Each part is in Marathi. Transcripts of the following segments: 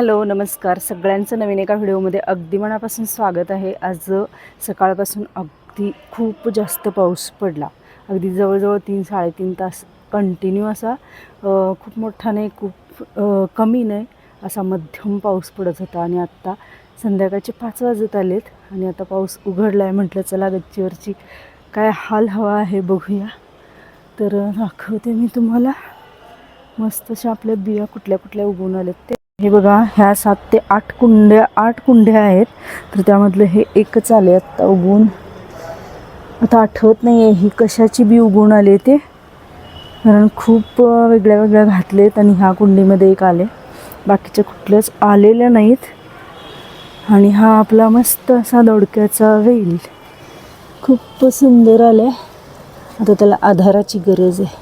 हॅलो नमस्कार. सगळ्यांचं नवीन एका व्हिडिओमध्ये अगदी मनापासून स्वागत आहे. आज सकाळपासून अगदी खूप जास्त पाऊस पडला. अगदी जवळजवळ तीन साडेतीन तास कंटिन्यू असा खूप मोठा नाही खूप कमी नाही असा मध्यम पाऊस पडत होता. आणि आत्ता संध्याकाळचे पाच वाजत आलेत आणि आता पाऊस उघडला आहे म्हटलं चला गच्चीवरची काय हाल हवा आहे बघूया. तर दाखवते मी तुम्हाला. मस्त अशा आपल्या बिया कुठल्या कुठल्या उगवून आल्यात ते. हे बघा ह्या सात ते आठ कुंड्या आठ कुंड्या आहेत. तर त्यामधलं हे एकच आले आत्ता उगवून. आता आठवत नाही आहे ही कशाची बी उगवून आली ते. कारण खूप वेगळ्या वेगळ्या घातलेत आणि ह्या कुंडीमध्ये एक आले बाकीच्या कुठल्याच आलेल्या नाहीत. आणि हा आपला मस्त असा दोडक्याचा वेल. खूप सुंदर आला आहे आता त्याला आधाराची गरज आहे.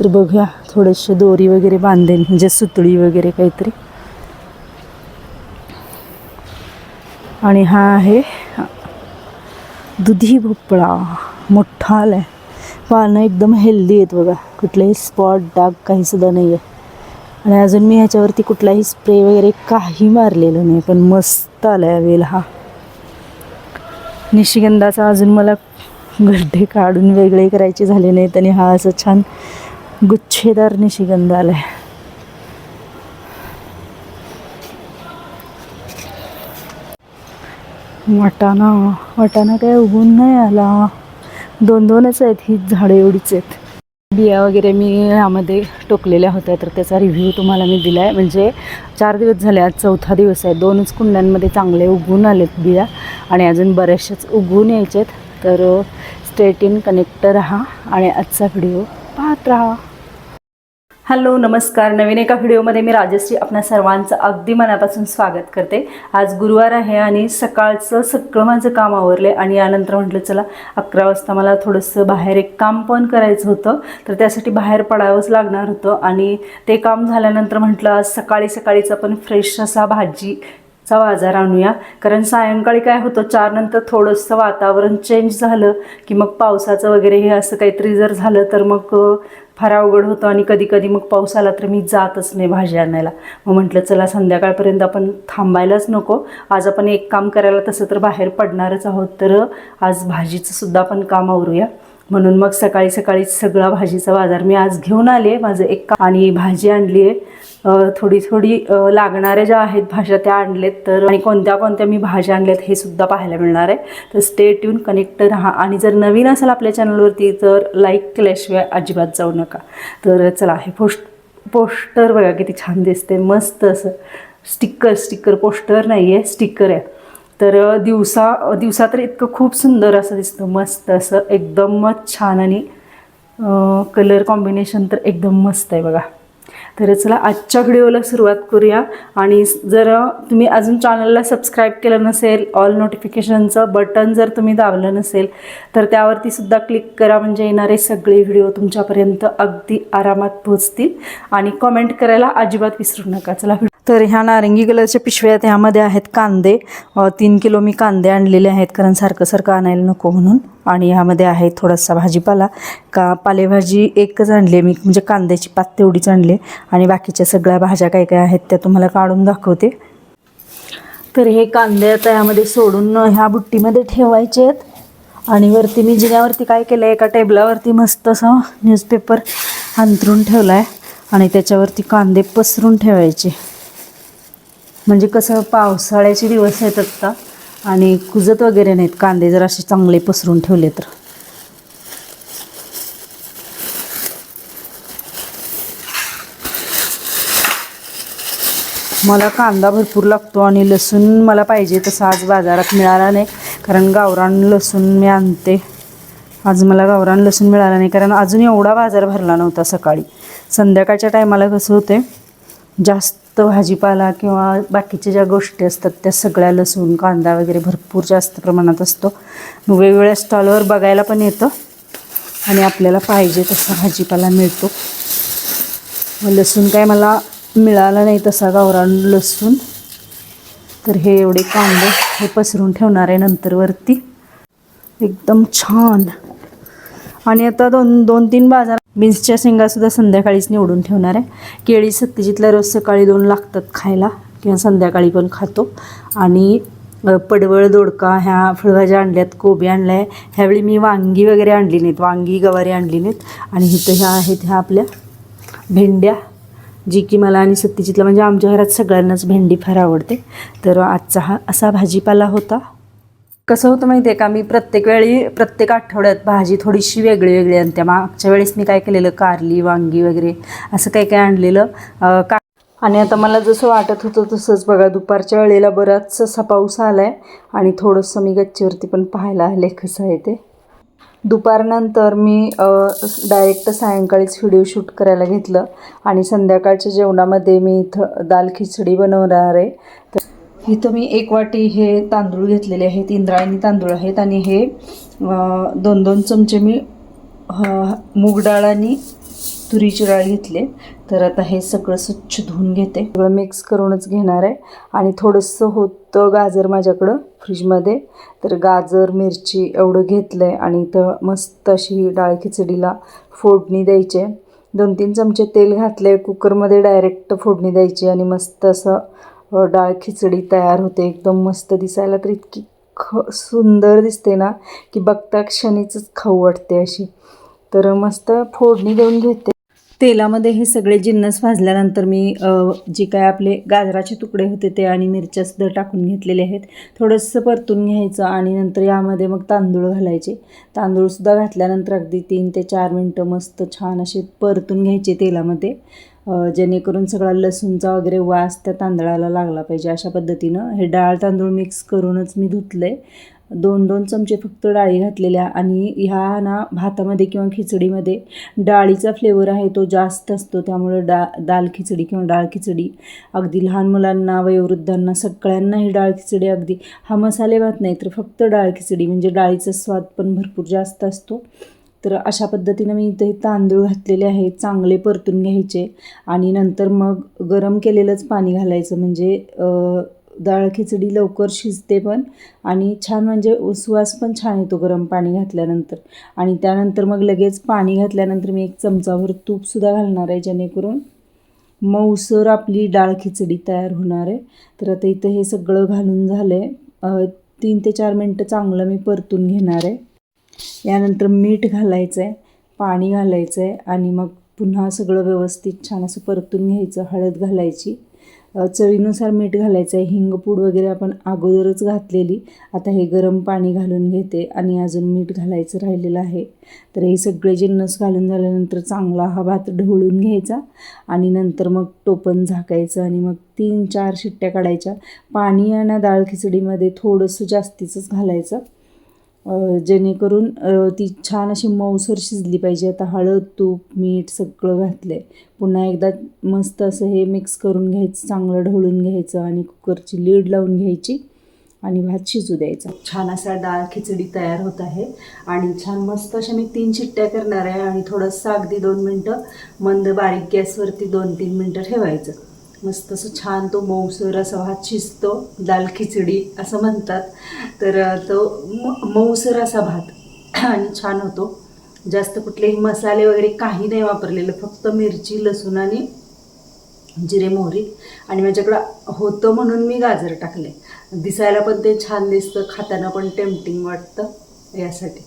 तर बघूया. थोडेसे दोरी वगैरे बांधेन म्हणजे सुतळी वगैरे काहीतरी. आणि हा आहे दुधी भोपळा. मोठा आलाय. पानं एकदम हेल्दी आहेत बघा. कुठलेही स्पॉट डाग काही सुद्धा नाही आहे आणि अजून मी ह्याच्यावरती कुठलाही स्प्रे वगैरे काही मारलेलं नाही पण मस्त आलाय वेल हा. निशिगंधाचा अजून मला गड्डे काढून वेगळे करायचे झाले नाहीत आणि हा असं छान गुच्छेदार निशिगंध आलाय वाटाणा वाटाणा काय उगून नाही आला दोन दोनच आहेत ही झाडं एवढीच आहेत बिया वगैरे मी यामध्ये टोकलेल्या होत्या तर त्याचा रिव्ह्यू तुम्हाला मी दिला आहे म्हणजे चार दिवस झाले आज चौथा दिवस आहे दोनच कुंड्यांमध्ये चांगले उगवून आलेत बिया आणि अजून बऱ्याचशाच उगवून यायचे आहेत तर स्टेट इन कनेक्ट राहा आणि आजचा व्हिडिओ पाहत राहा हॅलो नमस्कार. नवीन एका व्हिडिओमध्ये मी राजश्री आपल्या सर्वांचं अगदी मनापासून स्वागत करते. आज गुरुवार आहे आणि सकाळचं सगळं माझं काम आवरले आणि यानंतर म्हटलं चला अकरा वाजता मला थोडंसं बाहेर एक काम पण करायचं होतं तर त्यासाठी बाहेर पडावंच लागणार होतं आणि ते काम झाल्यानंतर म्हटलं आज सकाळी सकाळीच आपण फ्रेश असा भाजी चा बाजार आणूया. कारण सायंकाळी काय होतं चार नंतर थोडंसं वातावरण चेंज झालं की मग पावसाचं वगैरे हे असं काहीतरी जर झालं तर मग फार अवघड होतं आणि कधी कधी मग पाऊस आला तर मी जातच नाही भाजी आणायला. मग म्हटलं चला संध्याकाळपर्यंत आपण थांबायलाच नको. आज आपण एक काम करायला तसं तर बाहेर पडणारच आहोत तर आज भाजीचं सुद्धा आपण काम आवरूया. म्हणून मग सकाळी सकाळी सगळा भाजीचा बाजार मी आज घेऊन आले. माझं एक का- आणि भाजी आणली आहे थोडी थोडी लागणाऱ्या ज्या आहेत भाज्या त्या आणलेत तर आणि कोणत्या कोणत्या मी भाज्या आणल्यात हे सुद्धा पाहायला मिळणार आहे. तर स्टे ट्यून कनेक्ट राहा. आणि जर नवीन असेल आपल्या चॅनलवरती तर लाईक केल्याशिवाय अजिबात जाऊ नका. तर चला हे पोस्ट पोस्टर बघा किती छान दिसते मस्त असं स्टिकर स्टिकर पोस्टर नाही आहे स्टिकर आहे. तर दिवसा दिवसा तर इतकं खूप सुंदर असं दिसतं. मस्त असं एकदमच छान आणि कलर कॉम्बिनेशन तर एकदम मस्त आहे बघा. तर चला आजच्या व्हिडिओला सुरुवात करूया. आणि जर तुम्ही अजून चॅनलला सबस्क्राईब केलं नसेल ऑल नोटिफिकेशनचं बटन जर तुम्ही दाबलं नसेल तर त्यावरती सुद्धा क्लिक करा. म्हणजे येणारे सगळे व्हिडिओ तुमच्यापर्यंत अगदी आरामात पोहोचतील. आणि कमेंट करायला अजिबात विसरू नका. चला तर ह्या नारंगी कलरच्या पिशव्या आहेत ह्यामध्ये आहेत कांदे. तीन किलो मी कांदे आणलेले आहेत कारण सारखं सारखं आणायला नको म्हणून. आणि ह्यामध्ये आहे थोडासा भाजीपाला. का पालेभाजी एकच आणली मी म्हणजे कांद्याची पात तेवढीच आणली आणि बाकीच्या सगळ्या भाज्या काय काय आहेत त्या तुम्हाला काढून दाखवते. तर हे कांदे आता ह्यामध्ये सोडून ह्या बुट्टीमध्ये ठेवायचे आहेत. आणि वरती मी जिन्यावरती काय केलं आहे एका टेबलावरती मस्त असं न्यूजपेपर अंतरून ठेवला आहे. आणि त्याच्यावरती कांदे पसरून ठेवायचे. म्हणजे कसं पावसाळ्याचे दिवस आहेत आत्ता आणि कुजत वगैरे नाहीत कांदे जर असे चांगले पसरून ठेवले तर. मला कांदा भरपूर लागतो आणि लसूण मला पाहिजे तसं आज बाजारात मिळाला नाही कारण गावरान लसूण मी आणते. आज मला गावरान लसूण मिळाला नाही कारण अजून एवढा बाजार भरला नव्हता सकाळी. संध्याकाळच्या टायमाला कसं होते जास्त भाजीपाला किंवा बाकीच्या ज्या गोष्टी असतात त्या सगळ्या लसूण कांदा वगैरे भरपूर जास्त प्रमाणात असतो. वेगवेगळ्या स्टॉलवर बघायला पण येतं आणि आपल्याला पाहिजे तसा भाजीपाला मिळतो. लसूण काय मला मिळाला नाही तसा गावरान लसूण. तर हे एवढे कांदे हे पसरून ठेवणार आहे नंतरवरती. एकदम छान. आणि आता दोन दोन तीन बाजार बीन्सच्या शेंगासुद्धा संध्याकाळीच निवडून ठेवणार आहे. केळी सत्यजितला रोज सकाळी दोन लागतात खायला किंवा संध्याकाळी पण खातो. आणि पडवळ दोडका ह्या फळभाज्या आणल्यात कोबी आणल्या. आहे ह्यावेळी मी वांगी वगैरे आणली नाहीत. वांगी गवारी आणली नाहीत. आणि इथं ह्या आहेत ह्या आपल्या भेंड्या जी की मला आणि सत्यजितला म्हणजे आमच्या घरात सगळ्यांनाच भेंडी फार आवडते. तर आजचा हा असा भाजीपाला होता. कसं होतं माहिती आहे का? मी प्रत्येक वेळी प्रत्येक आठवड्यात भाजी थोडीशी वेगळी वेगळी. आणते मागच्या वेळेस मी काय केलेलं? कारली वांगी वगैरे असं काय काय आणलेलं. का आणि आता मला जसं वाटत होतं तसंच बघा दुपारच्या वेळेला बराचसा पाऊस आला आहे आणि थोडंसं मी गच्चीवरती पण पाहायला आले कसं आहे ते. दुपारनंतर मी डायरेक्ट सायंकाळीच व्हिडिओ शूट करायला घेतलं. आणि संध्याकाळच्या जेवणामध्ये मी इथं दाल खिचडी बनवणार आहे. तर इथं मी एक वाटी हे तांदूळ घेतलेले आहेत इंद्रायणी तांदूळ आहेत आणि हे दोन दोन चमचे मी मूग डाळ आणि तुरीची डाळ घेतले. तर आता हे सगळं स्वच्छ धुवून घेते. सगळं मिक्स करूनच घेणार आहे. आणि थोडंसं होतं गाजर माझ्याकडं फ्रीजमध्ये तर गाजर मिरची एवढं घेतलं आहे आणि इथं मस्त अशी डाळ खिचडीला फोडणी द्यायची आहे. दोन तीन चमचे तेल घातले कुकरमध्ये डायरेक्ट फोडणी द्यायची आणि मस्त असं डाळ खिचडी तयार होते. एकदम मस्त दिसायला तर इतकी ख सुंदर दिसते ना की बघता क्षणीच खाऊ वाटते अशी. तर मस्त फोडणी देऊन घेते. तेलामध्ये हे सगळे जिन्नस भाजल्यानंतर मी जे काय आपले गाजराचे तुकडे होते ते आणि मिरच्यासुद्धा टाकून घेतलेले आहेत. थोडंसं परतून घ्यायचं आणि नंतर यामध्ये मग तांदूळ घालायचे. तांदूळसुद्धा घातल्यानंतर अगदी तीन ते चार मिनटं मस्त छान असे परतून घ्यायचे तेलामध्ये. जेणेकरून सगळा लसूणचा वगैरे वास त्या तांदळाला लागला पाहिजे अशा पद्धतीनं. हे डाळ तांदूळ मिक्स करूनच मी धुतले दोन दोन चमचे फक्त डाळी घातलेल्या आणि ह्या ना भातामध्ये किंवा खिचडीमध्ये डाळीचा फ्लेवर आहे तो जास्त असतो. त्यामुळं डा दाल खिचडी किंवा डाळ खिचडी अगदी लहान मुलांना वयोवृद्धांना सगळ्यांना ही डाळ खिचडी अगदी हा मसाले भात नाही तर फक्त डाळ खिचडी. म्हणजे डाळीचा स्वाद पण भरपूर जास्त असतो. तर अशा पद्धतीनं मी इथे तांदूळ घातलेले आहेत चांगले परतून घ्यायचे. आणि नंतर मग गरम केलेलंच पाणी घालायचं म्हणजे डाळ खिचडी लवकर शिजते पण आणि छान म्हणजे सुवास पण छान येतो गरम पाणी घातल्यानंतर. आणि त्यानंतर मग लगेच पाणी घातल्यानंतर मी एक चमचाभर तूपसुद्धा घालणार आहे जेणेकरून मऊसर आपली डाळ खिचडी तयार होणार आहे. तर आता इथं हे सगळं घालून झालं आहे तीन ते चार मिनटं चांगलं मी परतून घेणार आहे. यानंतर मीठ घालायचं आहे पाणी घालायचं आहे आणि मग पुन्हा सगळं व्यवस्थित छान असं परतून घ्यायचं हळद घालायची. चवीनुसार मीठ घालायचं आहे हिंगपूड वगैरे आपण अगोदरच घातलेली. आता हे गरम पाणी घालून घेते आणि अजून मीठ घालायचं राहिलेलं आहे. तर हे सगळे जिन्नस घालून झाल्यानंतर चांगला हा भात ढवळून घ्यायचा आणि नंतर मग टोपण झाकायचं आणि मग तीन चार शिट्ट्या काढायच्या. पाणी आणि डाळ खिचडीमध्ये थोडंसं जास्तीचंच घालायचं. जेणेकरून ती छान अशी मऊसर शिजली पाहिजे. आता हळद तूप मीठ सगळं घातलं आहे पुन्हा एकदा मस्त असं हे मिक्स करून घ्यायचं चांगलं ढवळून घ्यायचं आणि कुकरची लीड लावून घ्यायची आणि भात शिजू द्यायचा. छान असा डाळ खिचडी तयार होत आहे आणि छान मस्त अशा मी तीन चिट्ट्या करणार आहे आणि थोडंसं अगदी दोन मिनटं मंद बारीक गॅसवरती दोन तीन मिनटं ठेवायचं. मस्त असं छान तो मऊसर असा भात शिजतो दाल खिचडी असं म्हणतात. तर तो म मऊसर असा भात. आणि छान होतो. जास्त कुठलेही मसाले वगैरे काही नाही वापरलेलं. फक्त मिरची लसूण आणि जिरे मोहरी. आणि माझ्याकडं होतं म्हणून मी गाजर टाकले दिसायला पण ते छान दिसतं खाताना पण टेम्पटिंग वाटतं यासाठी.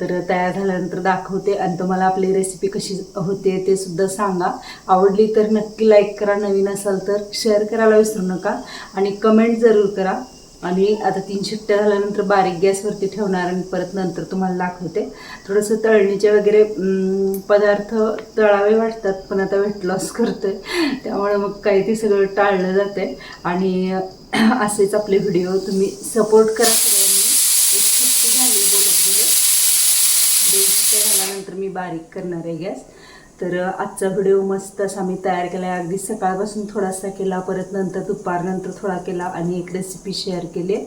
तर तयार झाल्यानंतर दाखवते आणि तुम्हाला आपली रेसिपी कशी होते ते सुद्धा सांगा. आवडली तर नक्की लाईक करा. नवीन असाल तर शेअर करायला विसरू नका. आणि कमेंट जरूर करा. आणि आता तीन शिट्ट्या झाल्यानंतर बारीक गॅसवरती ठेवणार आणि परत नंतर तुम्हाला दाखवते. थोडंसं तळणीचे वगैरे पदार्थ तळावे वाटतात पण आता वेट लॉस करतोय. त्यामुळे मग काही ते सगळं टाळलं जाते आणि असेच आपले व्हिडिओ तुम्ही सपोर्ट करा सगळ्यांनी एक शिट्टी झाली बोलत बोलत दोन शिट्ट्या झाल्यानंतर मी बारीक करणार आहे गॅस. तर आजचा व्हिडिओ मस्त असा मी तयार केला आहे. अगदी सकाळपासून थोडासा केला परत नंतर दुपारनंतर थोडा केला आणि एक रेसिपी शेअर केली. आहे.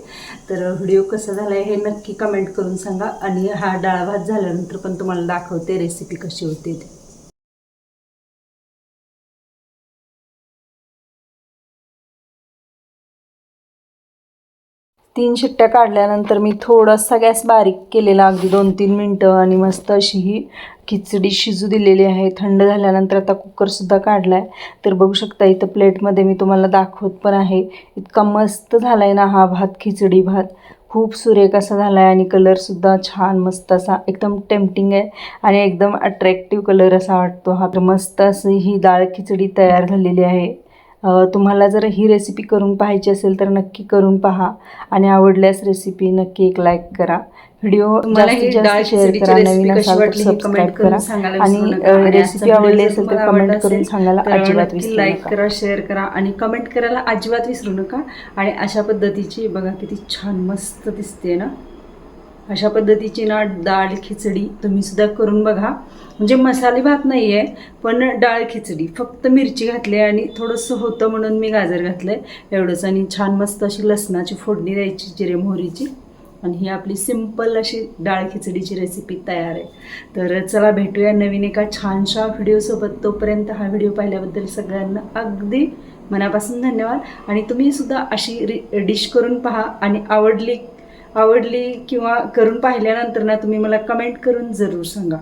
तर व्हिडिओ कसा झाला आहे हे नक्की कमेंट करून सांगा आणि हा डाळ भात झाल्यानंतर पण तुम्हाला दाखवते रेसिपी कशी होते ती. तीन शिट्ट्या काढल्यानंतर मी थोडासा गॅस बारीक केलेला अगदी दोन तीन मिनटं आणि मस्त अशी ही खिचडी शिजू दिलेली आहे. थंड झाल्यानंतर आता कुकरसुद्धा काढला आहे तर बघू शकता इथं प्लेटमध्ये मी तुम्हाला दाखवत पण आहे. इतका मस्त झाला आहे ना हा भात खिचडी भात. खूप सुरेख असा झाला आहे आणि कलरसुद्धा छान मस्त असा एकदम टेम्पटिंग आहे आणि एकदम अट्रॅक्टिव्ह कलर असा वाटतो हा. तर मस्त अशी ही डाळ खिचडी तयार झालेली आहे. तुम्हाला जर ही रेसिपी करून पाहायची असेल तर नक्की करून पहा आणि आवडल्यास रेसिपी नक्की एक लाईक करा. व्हिडिओ मला जास्तीत जास्त शेअर करा नवीन असाल तर सबस्क्राईब करा. आणि रेसिपी आवडली असेल तर कमेंट करून सांगायला अजिबात विसरू लाईक करा शेअर करा आणि कमेंट करायला अजिबात विसरू नका. आणि अशा पद्धतीची बघा किती छान मस्त दिसते ना. अशा पद्धतीची ना डाळ खिचडी तुम्हीसुद्धा करून बघा. म्हणजे मसाले भात नाही आहे पण डाळ खिचडी. फक्त मिरची घातली आणि थोडंसं होतं म्हणून मी गाजर घातलं आहे एवढंच आणि छान मस्त अशी लसणाची फोडणी द्यायची जिरे मोहरीची. आणि ही आपली सिंपल अशी डाळ खिचडीची रेसिपी तयार आहे. तर चला भेटूया नवीन एका छानशा व्हिडिओसोबत तोपर्यंत हा व्हिडिओ पाहिल्याबद्दल सगळ्यांना अगदी मनापासून धन्यवाद. आणि तुम्ही सुद्धा अशी रि डिश करून पहा आणि आवडली आवडली किंवा करून पाहिल्यानंतर ना तुम्ही मला कमेंट करून जरूर सांगा.